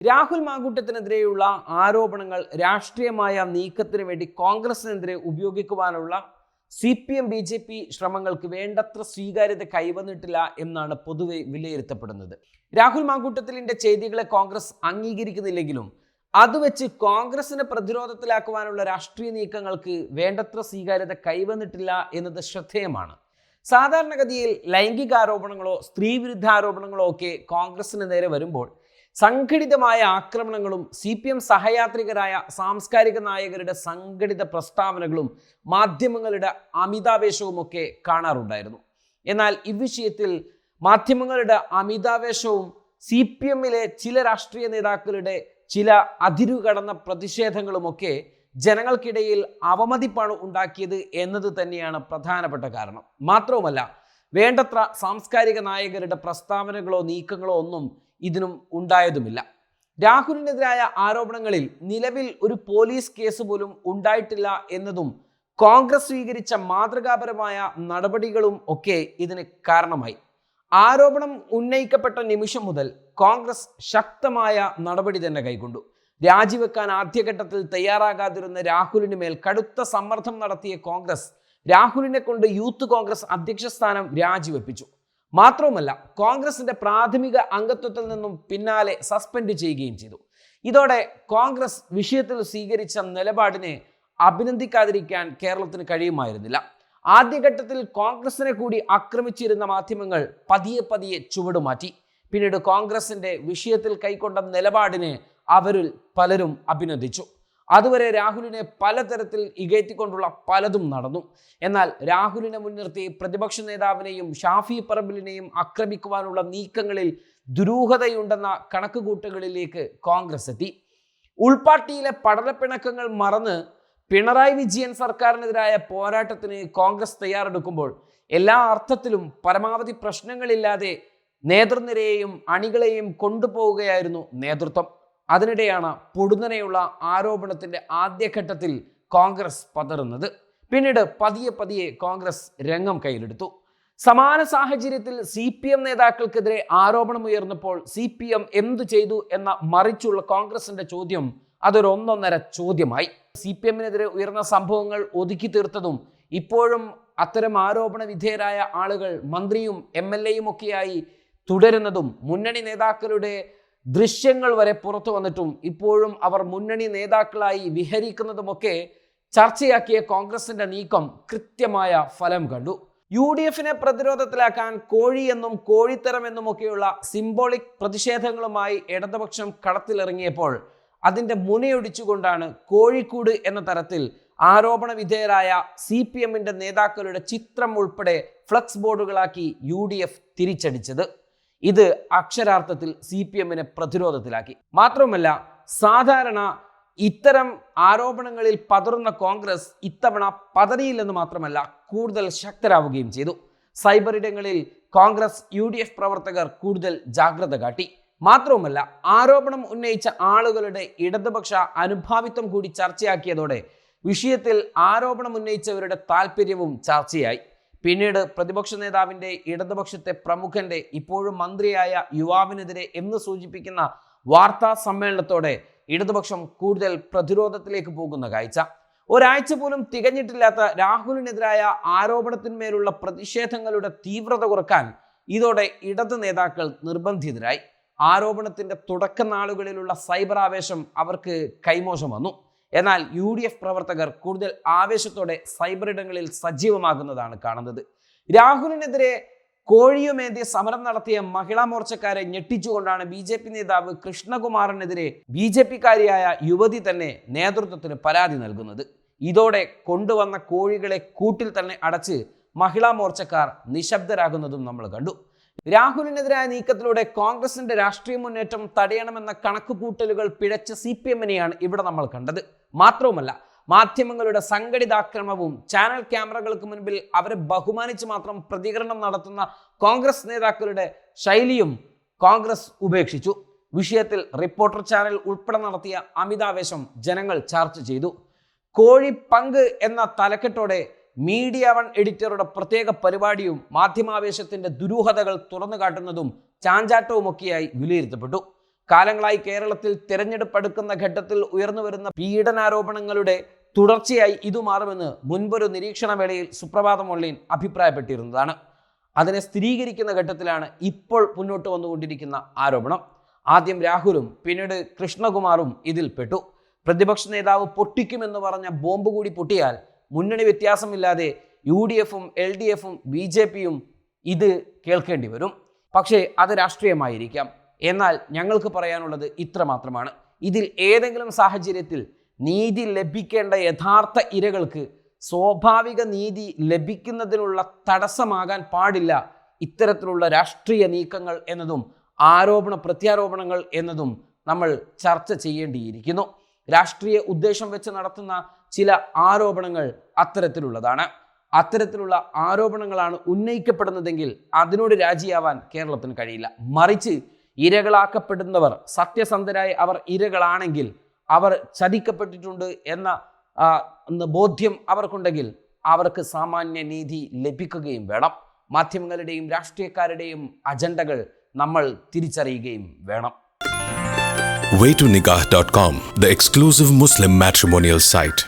രാഹുൽ മാങ്കൂട്ടത്തിനെതിരെയുള്ള ആരോപണങ്ങൾ രാഷ്ട്രീയമായ നീക്കത്തിന് വേണ്ടി കോൺഗ്രസിനെതിരെ ഉപയോഗിക്കുവാനുള്ള C P M B J P ശ്രമങ്ങൾക്ക് വേണ്ടത്ര സ്വീകാര്യത കൈവന്നിട്ടില്ല എന്നാണ് പൊതുവെ വിലയിരുത്തപ്പെടുന്നത്. രാഹുൽ മാങ്കൂട്ടത്തിലിന്റെ ചെയ്തികളെ കോൺഗ്രസ് അംഗീകരിക്കുന്നില്ലെങ്കിലും അത് വെച്ച് കോൺഗ്രസിനെ പ്രതിരോധത്തിലാക്കുവാനുള്ള രാഷ്ട്രീയ നീക്കങ്ങൾക്ക് വേണ്ടത്ര സ്വീകാര്യത കൈവന്നിട്ടില്ല എന്നത് ശ്രദ്ധേയമാണ്. സാധാരണഗതിയിൽ ലൈംഗിക ആരോപണങ്ങളോ സ്ത്രീവിരുദ്ധ ആരോപണങ്ങളോ ഒക്കെ കോൺഗ്രസിന് നേരെ വരുമ്പോൾ സംഘടിതമായ ആക്രമണങ്ങളും സി പി എം സഹയാത്രികരായ സാംസ്കാരിക നായകരുടെ സംഘടിത പ്രസ്താവനകളും മാധ്യമങ്ങളുടെ അമിതാവേശവും ഒക്കെ കാണാറുണ്ടായിരുന്നു. എന്നാൽ ഇവിഷയത്തിൽ മാധ്യമങ്ങളുടെ അമിതാവേശവും സി പി എമ്മിലെ ചില രാഷ്ട്രീയ നേതാക്കളുടെ ചില അതിരുകടന്ന പ്രതിഷേധങ്ങളുമൊക്കെ ജനങ്ങൾക്കിടയിൽ അവമതിപ്പാണ് ഉണ്ടാക്കിയത് എന്നത് തന്നെയാണ് പ്രധാനപ്പെട്ട കാരണം. മാത്രവുമല്ല വേണ്ടത്ര സാംസ്കാരിക നായകരുടെ പ്രസ്താവനകളോ നീക്കങ്ങളോ ഒന്നും ഇതിനും ഉണ്ടായതുമില്ല. രാഹുലിനെതിരായ ആരോപണങ്ങളിൽ നിലവിൽ ഒരു പോലീസ് കേസ് പോലും ഉണ്ടായിട്ടില്ല എന്നതും കോൺഗ്രസ് സ്വീകരിച്ച മാതൃകാപരമായ നടപടികളും ഒക്കെ ഇതിന് കാരണമായി. ആരോപണം ഉന്നയിക്കപ്പെട്ട നിമിഷം മുതൽ കോൺഗ്രസ് ശക്തമായ നടപടി തന്നെ കൈക്കൊണ്ടു. രാജിവെക്കാൻ ആദ്യഘട്ടത്തിൽ തയ്യാറാകാതിരുന്ന രാഹുലിന് മേൽ കടുത്ത സമ്മർദ്ദം നടത്തിയ കോൺഗ്രസ് രാഹുലിനെ കൊണ്ട് യൂത്ത് കോൺഗ്രസ് അധ്യക്ഷ സ്ഥാനം രാജിവെപ്പിച്ചു. മാത്രവുമല്ല കോൺഗ്രസിന്റെ പ്രാഥമിക അംഗത്വത്തിൽ നിന്നും പിന്നാലെ സസ്പെൻഡ് ചെയ്യുകയും ചെയ്തു. ഇതോടെ കോൺഗ്രസ് വിഷയത്തിൽ സ്വീകരിച്ച നിലപാടിനെ അഭിനന്ദിക്കാതിരിക്കാൻ കേരളത്തിന് കഴിയുമായിരുന്നില്ല. ആദ്യഘട്ടത്തിൽ കോൺഗ്രസിനെ കൂടി ആക്രമിച്ചിരുന്ന മാധ്യമങ്ങൾ പതിയെ പതിയെ ചുവടുമാറ്റി പിന്നീട് കോൺഗ്രസിന്റെ വിഷയത്തിൽ കൈക്കൊണ്ട നിലപാടിനെ അവരിൽ പലരും അഭിനന്ദിച്ചു. അതുവരെ രാഹുലിനെ പലതരത്തിൽ ഇകയറ്റിക്കൊണ്ടുള്ള പലതും നടന്നു. എന്നാൽ രാഹുലിനെ മുൻനിർത്തി പ്രതിപക്ഷ നേതാവിനെയും ഷാഫി പറമ്പിലിനെയും ആക്രമിക്കുവാനുള്ള നീക്കങ്ങളിൽ ദുരൂഹതയുണ്ടെന്ന കണക്കുകൂട്ടുകളിലേക്ക് കോൺഗ്രസ് എത്തി. ഉൾപാർട്ടിയിലെ പഠനപ്പിണക്കങ്ങൾ മറന്ന് പിണറായി വിജയൻ സർക്കാരിനെതിരായ പോരാട്ടത്തിന് കോൺഗ്രസ് തയ്യാറെടുക്കുമ്പോൾ എല്ലാ അർത്ഥത്തിലും പരമാവധി പ്രശ്നങ്ങളില്ലാതെ നേതൃനിരയെയും അണികളെയും കൊണ്ടുപോവുകയായിരുന്നു നേതൃത്വം. അതിനിടെയാണ് പൊടുന്നനെയുള്ള ആരോപണത്തിന്റെ ആദ്യഘട്ടത്തിൽ കോൺഗ്രസ് പതറുന്നത്. പിന്നീട് പതിയെ പതിയെ കോൺഗ്രസ് രംഗം കയ്യിലെടുത്തു. സമാന സാഹചര്യത്തിൽ സി പി എം നേതാക്കൾക്കെതിരെ ആരോപണം ഉയർന്നപ്പോൾ സി പി എം എന്തു ചെയ്തു എന്ന മറിച്ചുള്ള കോൺഗ്രസിന്റെ ചോദ്യം അതൊരു ഒന്നൊന്നര ചോദ്യമായി. സി പി എമ്മിനെതിരെ ഉയർന്ന സംഭവങ്ങൾ ഒതുക്കി തീർത്തതും ഇപ്പോഴും അത്തരം ആരോപണ വിധേയരായ ആളുകൾ മന്ത്രിയും എം എൽ എയും ഒക്കെയായി തുടരുന്നതും മുന്നണി നേതാക്കളുടെ ദൃശ്യങ്ങൾ വരെ പുറത്തു വന്നിട്ടും ഇപ്പോഴും അവർ മുന്നണി നേതാക്കളായി വിഹരിക്കുന്നതുമൊക്കെ ചർച്ചയാക്കിയ കോൺഗ്രസിന്റെ നീക്കം കൃത്യമായ ഫലം കണ്ടു. യു ഡി എഫിനെ പ്രതിരോധത്തിലാക്കാൻ കോഴി എന്നും കോഴിത്തരം എന്നുമൊക്കെയുള്ള സിംബോളിക് പ്രതിഷേധങ്ങളുമായി ഇടതുപക്ഷം കളത്തിലിറങ്ങിയപ്പോൾ അതിന്റെ മുനയൊടിച്ചുകൊണ്ടാണ് കോഴിക്കൂട് എന്ന തരത്തിൽ ആരോപണ വിധേയരായ സി പി എമ്മിന്റെ നേതാക്കളുടെ ചിത്രം ഉൾപ്പെടെ ഫ്ലക്സ് ബോർഡുകളാക്കി യു ഡി എഫ് തിരിച്ചടിച്ചത്. ഇത് അക്ഷരാർത്ഥത്തിൽ സി പി എമ്മിനെ പ്രതിരോധത്തിലാക്കി. മാത്രമല്ല സാധാരണ ഇത്തരം ആരോപണങ്ങളിൽ പതറുന്ന കോൺഗ്രസ് ഇത്തവണ പതറിയില്ലെന്ന് മാത്രമല്ല കൂടുതൽ ശക്തരാവുകയും ചെയ്തു. സൈബർ ഇടങ്ങളിൽ കോൺഗ്രസ് യു ഡി എഫ് പ്രവർത്തകർ കൂടുതൽ ജാഗ്രത കാട്ടി. മാത്രവുമല്ല ആരോപണം ഉന്നയിച്ച ആളുകളുടെ ഇടതുപക്ഷ അനുഭാവിത്വം കൂടി ചർച്ചയാക്കിയതോടെ വിഷയത്തിൽ ആരോപണം ഉന്നയിച്ചവരുടെ താല്പര്യവും ചർച്ചയായി. പിന്നീട് പ്രതിപക്ഷ നേതാവിന്റെ ഇടതുപക്ഷത്തെ പ്രമുഖന്റെ ഇപ്പോഴും മന്ത്രിയായ യുവാവിനെതിരെ എന്ന് സൂചിപ്പിക്കുന്ന വാർത്താ സമ്മേളനത്തോടെ ഇടതുപക്ഷം കൂടുതൽ പ്രതിരോധത്തിലേക്ക് പോകുന്ന കാഴ്ച. ഒരാഴ്ച പോലും തികഞ്ഞിട്ടില്ലാത്ത രാഹുലിനെതിരായ ആരോപണത്തിന്മേലുള്ള പ്രതിഷേധങ്ങളുടെ തീവ്രത കുറയ്ക്കാൻ ഇതോടെ ഇടത് നേതാക്കൾ നിർബന്ധിതരായി. ആരോപണത്തിന്റെ തുടക്ക നാളുകളിലുള്ള സൈബർ ആവേശം അവർക്ക് കൈമോശം വന്നു. എന്നാൽ യു ഡി എഫ് പ്രവർത്തകർ കൂടുതൽ ആവേശത്തോടെ സൈബർ ഇടങ്ങളിൽ സജീവമാകുന്നതാണ് കാണുന്നത്. രാഹുലിനെതിരെ കോഴിയുമേന്തി സമരം നടത്തിയ മഹിളാ മോർച്ചക്കാരെ ഞെട്ടിച്ചുകൊണ്ടാണ് ബി ജെ പി നേതാവ് കൃഷ്ണകുമാറിനെതിരെ ബി ജെ പിക്കാരിയായ യുവതി തന്നെ നേതൃത്വത്തിന് പരാതി നൽകുന്നത്. ഇതോടെ കൊണ്ടുവന്ന കോഴികളെ കൂട്ടിൽ തന്നെ അടച്ച് മഹിളാ മോർച്ചക്കാർ നിശബ്ദരാകുന്നതും നമ്മൾ കണ്ടു. രാഹുലിനെതിരായ നീക്കത്തിലൂടെ കോൺഗ്രസിന്റെ രാഷ്ട്രീയ മുന്നേറ്റം തടയണമെന്ന കണക്കുകൂട്ടലുകൾ പിഴച്ച സി പി എമ്മിനെയാണ് ഇവിടെ നമ്മൾ കണ്ടത്. മാത്രവുമല്ല മാധ്യമങ്ങളുടെ സംഘടിതാക്രമവും ചാനൽ ക്യാമറകൾക്ക് മുൻപിൽ അവരെ ബഹുമാനിച്ച് മാത്രം പ്രതികരണം നടത്തുന്ന കോൺഗ്രസ് നേതാക്കളുടെ ശൈലിയും കോൺഗ്രസ് ഉപേക്ഷിച്ചു. വിഷയത്തിൽ റിപ്പോർട്ടർ ചാനൽ ഉൾപ്പെടെ നടത്തിയ അമിതാവേശം ജനങ്ങൾ ചർച്ച ചെയ്തു. കോഴി പങ്ക് എന്ന തലക്കെട്ടോടെ മീഡിയ വൺ എഡിറ്ററുടെ പ്രത്യേക പരിപാടിയും മാധ്യമാവേശത്തിന്റെ ദുരൂഹതകൾ തുറന്നു കാട്ടുന്നതും ചാഞ്ചാട്ടവുമൊക്കെയായി വിലയിരുത്തപ്പെട്ടു. കാലങ്ങളായി കേരളത്തിൽ തിരഞ്ഞെടുപ്പ് അടുക്കുന്ന ഘട്ടത്തിൽ ഉയർന്നുവരുന്ന പീഡനാരോപണങ്ങളുടെ തുടർച്ചയായി ഇത് മാറുമെന്ന് മുൻപൊരു നിരീക്ഷണ വേളയിൽ സുപ്രഭാതം ഓൺലൈൻ അഭിപ്രായപ്പെട്ടിരുന്നതാണ്. അതിനെ സ്ഥിരീകരിക്കുന്ന ഘട്ടത്തിലാണ് ഇപ്പോൾ മുന്നോട്ട് വന്നുകൊണ്ടിരിക്കുന്ന ആരോപണം. ആദ്യം രാഹുലും പിന്നീട് കൃഷ്ണകുമാറും ഇതിൽ പെട്ടു പ്രതിപക്ഷ നേതാവ് പൊട്ടിക്കുമെന്ന് പറഞ്ഞ ബോംബ് കൂടി പൊട്ടിയാൽ മുന്നണി വ്യത്യാസമില്ലാതെ യു ഡി എഫും എൽ ഡി എഫും ബി ജെ പിയും ഇത് കേൾക്കേണ്ടി വരും. പക്ഷേ അത് രാഷ്ട്രീയമായിരിക്കാം. എന്നാൽ ഞങ്ങൾക്ക് പറയാനുള്ളത് ഇത്ര മാത്രമാണ്. ഇതിൽ ഏതെങ്കിലും സാഹചര്യത്തിൽ നീതി ലഭിക്കേണ്ട യഥാർത്ഥ ഇരകൾക്ക് സ്വാഭാവിക നീതി ലഭിക്കുന്നതിനുള്ള തടസ്സമാകാൻ പാടില്ല ഇത്തരത്തിലുള്ള രാഷ്ട്രീയ നീക്കങ്ങൾ എന്നതും ആരോപണ പ്രത്യാരോപണങ്ങൾ എന്നതും നമ്മൾ ചർച്ച ചെയ്യേണ്ടിയിരിക്കുന്നു. രാഷ്ട്രീയ ഉദ്ദേശം വെച്ച് നടത്തുന്ന ചില ആരോപണങ്ങൾ അത്തരത്തിലുള്ളതാണ്. അത്തരത്തിലുള്ള ആരോപണങ്ങളാണ് ഉന്നയിക്കപ്പെടുന്നതെങ്കിൽ അതിനോട് രാജിയാവാൻ കേരളത്തിന് കഴിയില്ല. മറിച്ച് ഇരകളാക്കപ്പെടുന്നവർ സത്യസന്ധരായി അവർ ഇരകളാണെങ്കിൽ അവർ ചതിക്കപ്പെട്ടിട്ടുണ്ട് എന്ന ബോധ്യം അവർക്കുണ്ടെങ്കിൽ അവർക്ക് സാമാന്യ നീതി ലഭിക്കുകയും വേണം മാധ്യമങ്ങളുടെയും രാഷ്ട്രീയക്കാരുടെയും അജണ്ടകൾ നമ്മൾ തിരിച്ചറിയുകയും വേണം waytonikah.com, the exclusive Muslim matrimonial site.